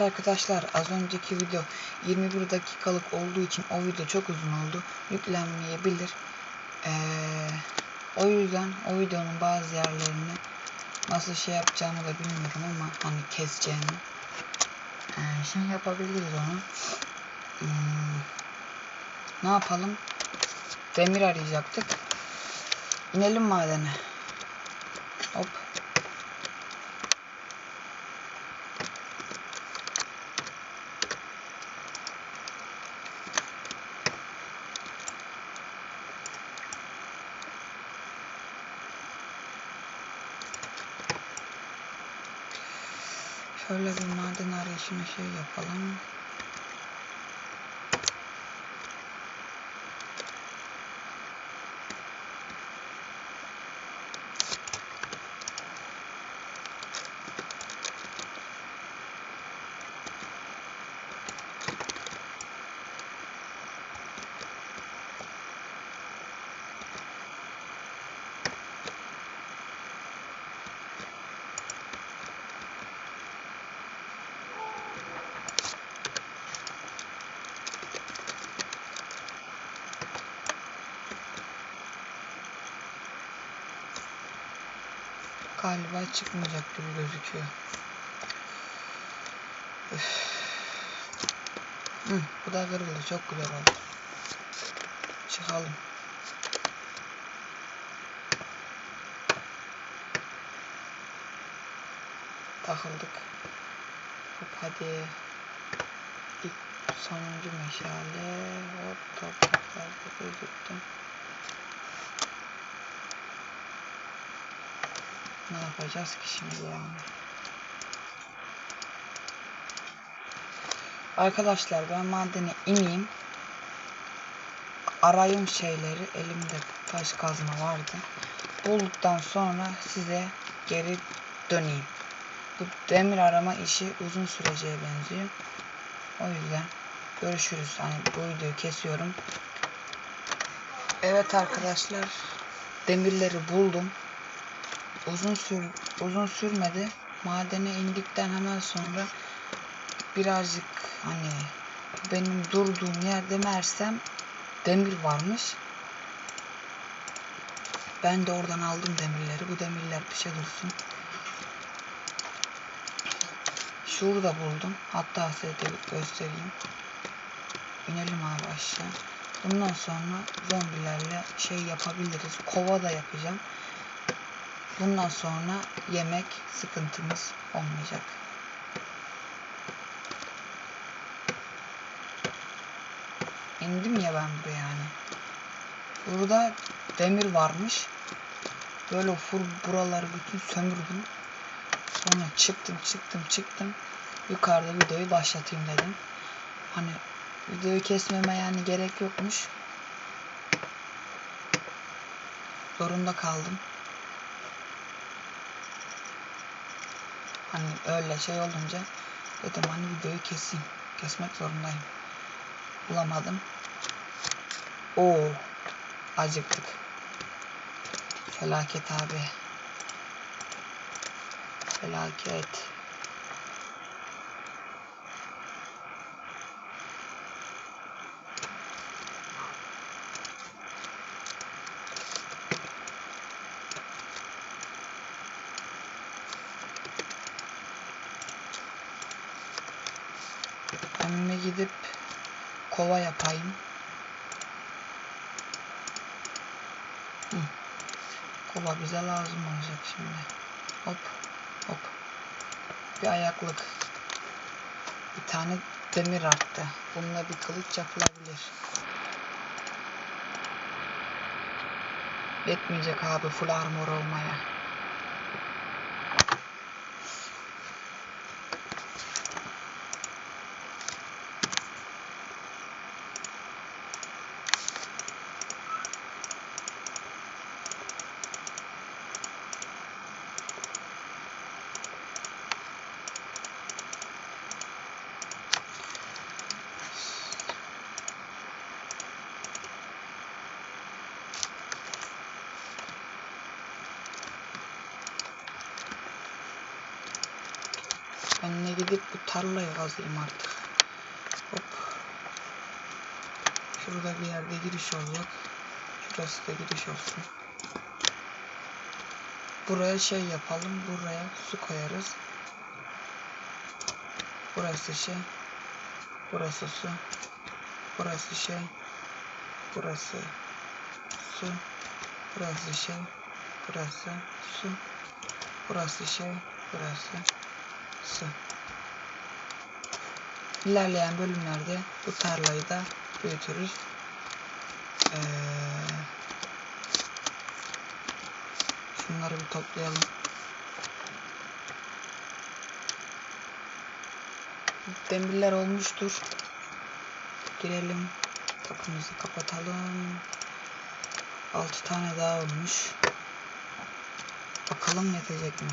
Arkadaşlar az önceki video 21 dakikalık olduğu için o video çok uzun oldu. Yüklenmeyebilir. Ee, o yüzden o videonun bazı yerlerini nasıl şey yapacağımı da bilmiyorum ama hani keseceğimi. Ee, şimdi yapabiliriz onu. Hmm, ne yapalım? Demir arayacaktık. İnelim madene. Hop. Şöyle bir maden arayışına şey yapalım. Galiba çıkmayacak gibi gözüküyor. Hı, bu da kırıldı. Çok güzel oldu. Çıkalım. Takıldık. Hop hadi. İlk sonuncu meşale. Hop topraklarda gözüktüm. Ne yapacağız ki şimdi ya? Arkadaşlar ben madene ineyim. Arayayım şeyleri. Elimde taş kazma vardı. Bulduktan sonra size geri döneyim. Bu demir arama işi uzun süreceğe benziyor. O yüzden görüşürüz. Hani bu videoyu kesiyorum. Evet arkadaşlar. Demirleri buldum uzun sür uzun sürmedi. Madene indikten hemen sonra birazcık hani benim durduğum yerde mersem demir varmış. Ben de oradan aldım demirleri. Bu demirler pişe dursun. Şurada buldum. Hatta size de göstereyim. İnelim abi aşağı. Bundan sonra zombilerle şey yapabiliriz. Kova da yapacağım. Bundan sonra yemek sıkıntımız olmayacak. İndim ya ben buraya yani. Burada demir varmış. Böyle fur buraları bütün sömürdüm. Sonra çıktım çıktım çıktım. Yukarıda videoyu başlatayım dedim. Hani videoyu kesmeme yani gerek yokmuş. Zorunda kaldım. Hani öyle şey olunca dedim hani videoyu keseyim. Kesmek zorundayım. Bulamadım. Oo, acıktık. Felaket abi. Felaket. Önüme gidip kova yapayım. Hı. Kova bize lazım olacak şimdi. Hop hop. Bir ayaklık. Bir tane demir arttı. Bununla bir kılıç yapılabilir. Yetmeyecek abi full armor olmaya. Tarlayı kazayım artık. Hop. Şurada bir yerde giriş olacak. Şurası da giriş olsun. Buraya şey yapalım. Buraya su koyarız. Burası şey. Burası su. Burası şey. Burası su. Burası şey. Burası su. Burası şey. Burası su. İlerleyen bölümlerde bu tarlayı da büyütürüz. Ee, şunları bir toplayalım. Demirler olmuştur. Girelim. Kapımızı kapatalım. 6 tane daha olmuş. Bakalım yetecek mi?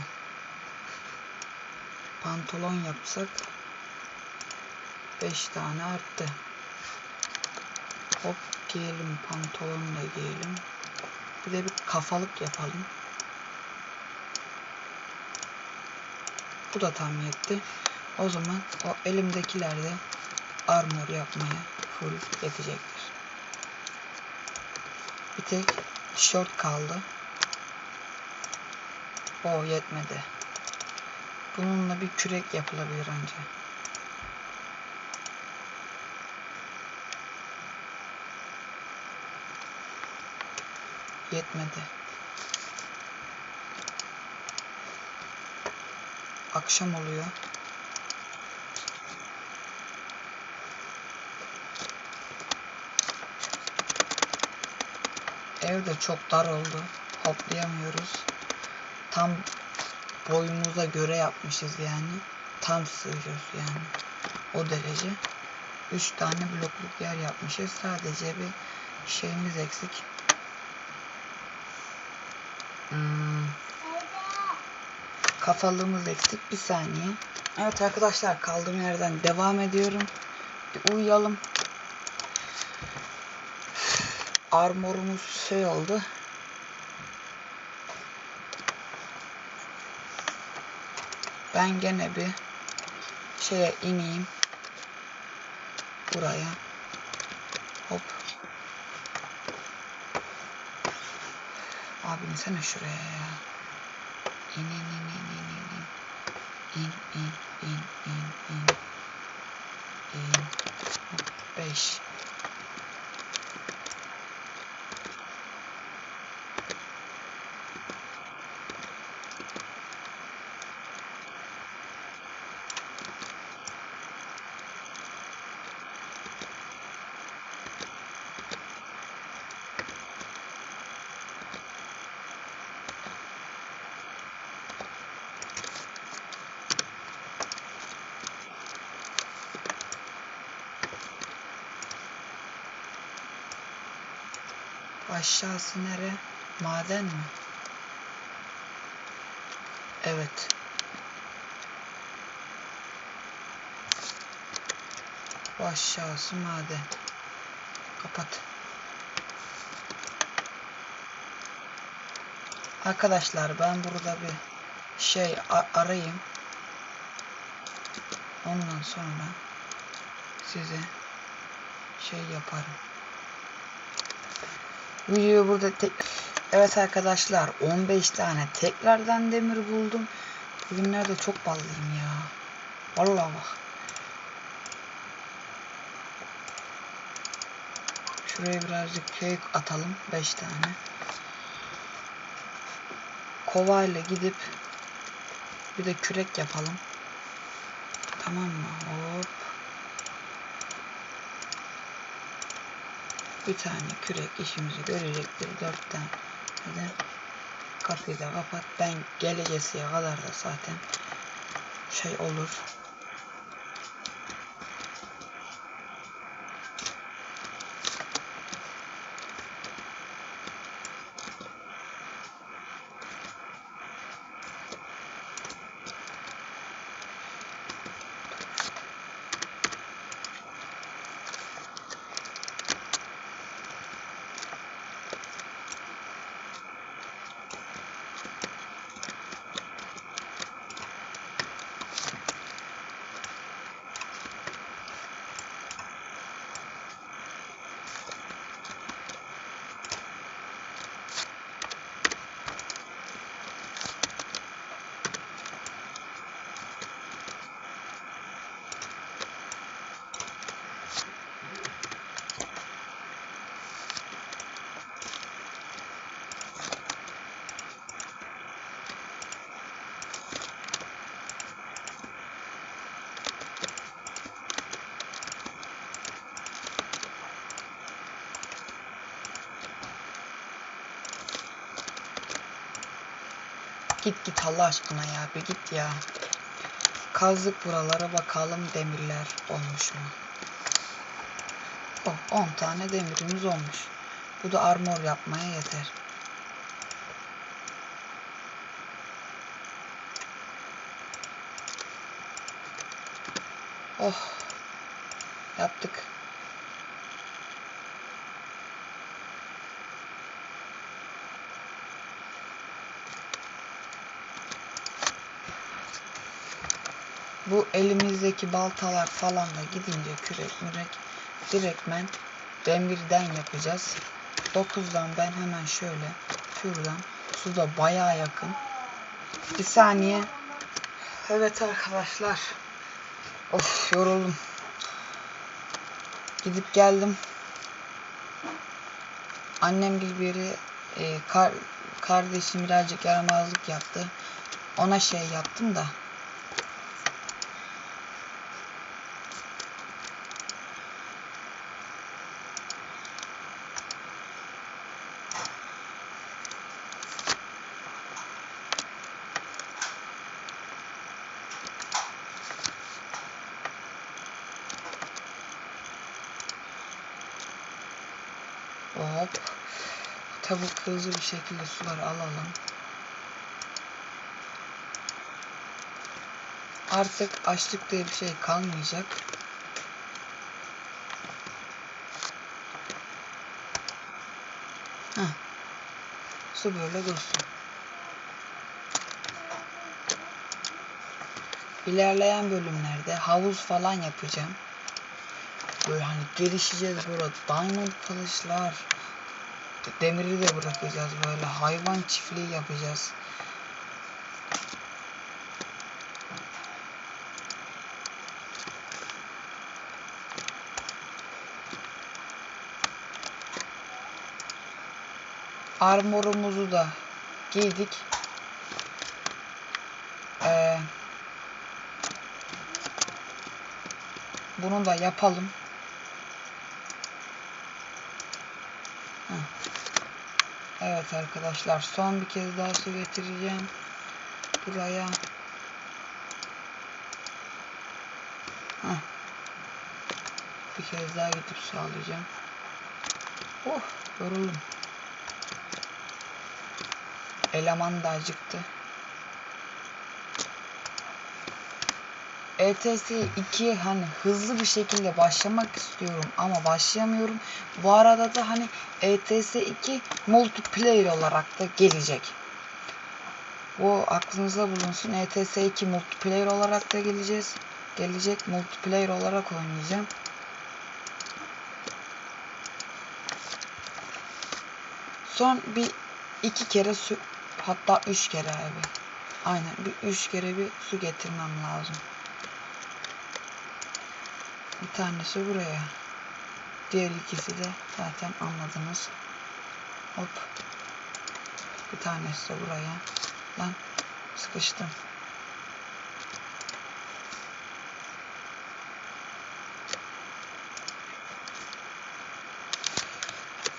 Pantolon yapsak 5 tane arttı. Hop giyelim pantolonu da giyelim. Bir de bir kafalık yapalım. Bu da tam yetti. O zaman o elimdekilerde armor yapmaya full yetecektir. Bir tek tişört kaldı. O yetmedi. Bununla bir kürek yapılabilir ancak. Yetmedi. Akşam oluyor. Ev de çok dar oldu. Hoplayamıyoruz. Tam boyumuza göre yapmışız yani. Tam sığıyoruz yani. O derece. 3 tane blokluk yer yapmışız. Sadece bir şeyimiz eksik. Hmm. Kafalığımız eksik. Bir saniye. Evet arkadaşlar kaldığım yerden devam ediyorum. Bir uyuyalım. Armorumuz şey oldu. Ben gene bir şeye ineyim. Buraya. Abi insene şuraya ya. İn in in in in in in. İn in in in in. İn. 5. Aşağısı nere? Maden mi? Evet. Bu aşağısı maden. Kapat. Arkadaşlar ben burada bir şey arayayım. Ondan sonra size şey yaparım. Videoyu burada tek... Evet arkadaşlar 15 tane tekrardan demir buldum. Bugünlerde çok ballıyım ya. Vallahi bak. Şuraya birazcık köy atalım. 5 tane. Kovayla gidip bir de kürek yapalım. Tamam mı? Hop. Bir tane kürek işimizi görecektir. Dört tane. Hadi. Kapıyı da kapat. Ben gelecesiye kadar da zaten şey olur. Git git Allah aşkına ya bir git ya. Kazdık buralara bakalım demirler olmuş mu? Oh 10 tane demirimiz olmuş. Bu da armor yapmaya yeter. Oh. Yaptık. Bu elimizdeki baltalar falan da gidince kürek mürek direktmen demirden yapacağız. 9'dan ben hemen şöyle şuradan suda bayağı yakın. Bir saniye. Evet arkadaşlar. Of yoruldum. Gidip geldim. Annem bir biri e, kar, kardeşim birazcık yaramazlık yaptı. Ona şey yaptım da. Hop. Tavuk hızlı bir şekilde suları alalım. Artık açlık diye bir şey kalmayacak. Heh. Su böyle dursun. İlerleyen bölümlerde havuz falan yapacağım. Böyle hani gelişeceğiz burada. Diamond kılıçlar. Demiri de bırakacağız böyle. Hayvan çiftliği yapacağız. Armorumuzu da giydik. Ee, bunu da yapalım. Evet arkadaşlar son bir kez daha su getireceğim. Buraya. Heh. Bir kez daha gidip su alacağım. Oh yoruldum. Eleman da acıktı. ETS 2'ye hani hızlı bir şekilde başlamak istiyorum ama başlayamıyorum. Bu arada da hani ETS 2 multiplayer olarak da gelecek. Bu aklınızda bulunsun. ETS 2 multiplayer olarak da geleceğiz. Gelecek multiplayer olarak oynayacağım. Son bir iki kere su hatta üç kere abi. Aynen bir üç kere bir su getirmem lazım. Bir tanesi buraya. Diğer ikisi de zaten anladınız. Hop. Bir tanesi de buraya. Lan sıkıştım.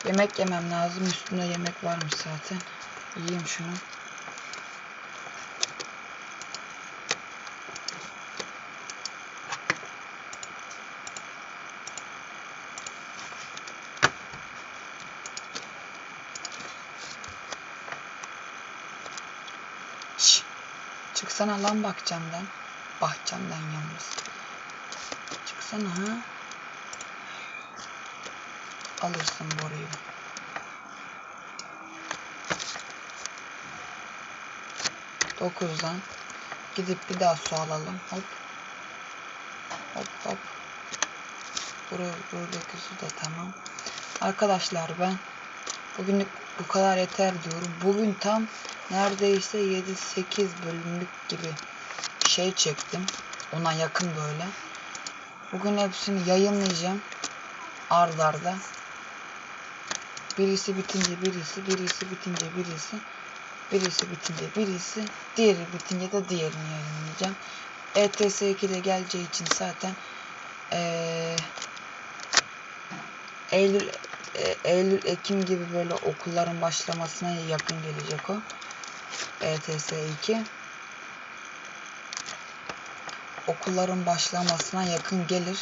Yemek yemem lazım. Üstünde yemek varmış zaten. Yiyeyim şunu. Çıksana lan bahçemden. Bahçemden yalnız. Çıksana ha. Alırsın boruyu. Dokuzdan gidip bir daha su alalım. Hop. Hop hop. Buraya buradaki su da tamam. Arkadaşlar ben bugünlük bu kadar yeter diyorum. Bugün tam neredeyse 7-8 bölümlük gibi şey çektim. Ona yakın böyle. Bugün hepsini yayınlayacağım. Ard arda. Birisi bitince birisi, birisi bitince birisi, birisi bitince birisi, diğeri bitince de diğerini yayınlayacağım. ETS 2'de geleceği için zaten ee, Eylül e, Eylül Ekim gibi böyle okulların başlamasına yakın gelecek o. ETS 2 okulların başlamasına yakın gelir.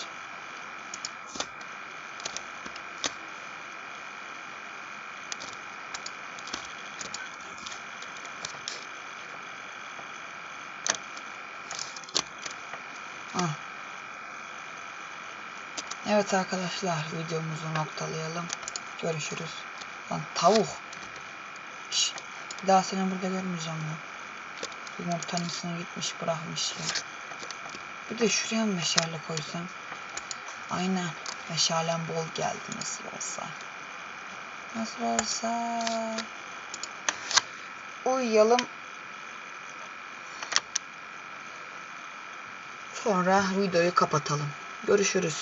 Ah. Evet arkadaşlar videomuzu noktalayalım. Görüşürüz. Lan tavuk. Bir daha seni burada görmeyeceğim ya. Yumurtanın gitmiş bırakmış ya. Bir de şuraya mı meşale koysam? Aynen. Meşalem bol geldi nasıl olsa. Nasıl olsa. Uyuyalım. Sonra videoyu kapatalım. Görüşürüz.